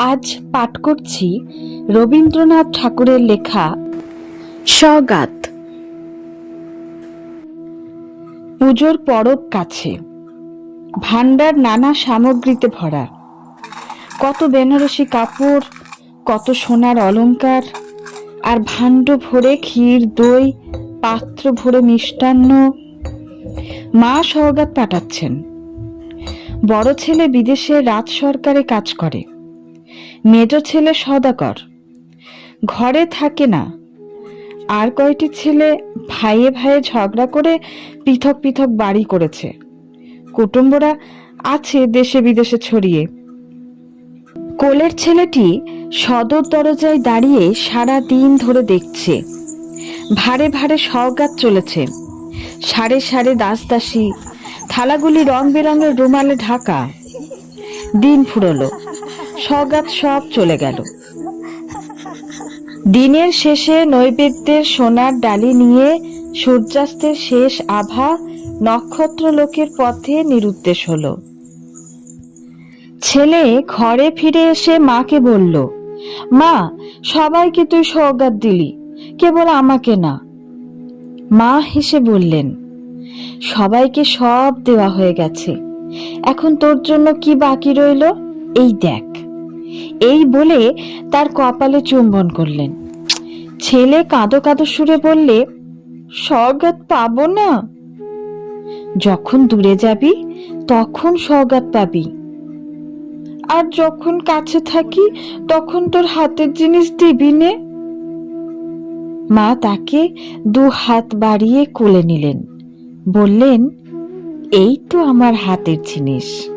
আজ পাঠ করছি রবীন্দ্রনাথ ঠাকুরের লেখা সগাত। পুজোর পরব কাছে। ভান্ডার নানা সামগ্রীতে ভরা। কত বেনারসি কাপড়, কত সোনার অলংকার, আর ভাণ্ড ভরে ক্ষীর, দই, পাত্র ভরে মিষ্টান্ন। মা সওগাত পাঠাচ্ছেন। বড় ছেলে বিদেশে রাজ সরকারে কাজ করে। মেজ ছেলে সদাকর। ঘরে থাকে না। আর কয়টি ছেলে ভাইয়ে ভাইয়ে ঝগড়া করে পৃথক পৃথক বাড়ি করেছে। কুটুম্বরা আছে দেশে বিদেশে ছড়িয়ে। কোলের ছেলেটি সদর দরজায় দাঁড়িয়ে সারা দিন ধরে দেখছে। ভারে ভারে সওগাত চলেছে। সারে সারে দাস দাসী থালাগুলি রং বেরঙের রুমালে ঢাকা। দিন ফুরলো। সগাত সব চলে গেল। দিনের শেষে নৈবেদ্যের সোনার ডালি নিয়ে সূর্যাস্তের শেষ আভা নক্ষত্র লোকের পথে নিরুদ্দেশ হলো। ছেলে ঘরে ফিরে এসে মাকে বলল, মা, সবাইকে তুই সৌগাত দিলি, কেবল আমাকে না। মা হেসে বললেন, সবাইকে সব দেওয়া হয়ে গেছে, এখন তোর জন্য কি বাকি রইল? এই দেখ। এই বলে তার কপালে চুম্বন করলেন। ছেলে কাঁদো কাঁদো সুরে বললে সগাত পাবো না? যখন দূরে যাবি, তখন সগাত পাবি। আর যখন কাছে থাকি, তখন তোর হাতের জিনিস দিবি নে? মা তাকে দু হাত বাড়িয়ে কোলে নিলেন। বললেন, এই তো আমার হাতের জিনিস।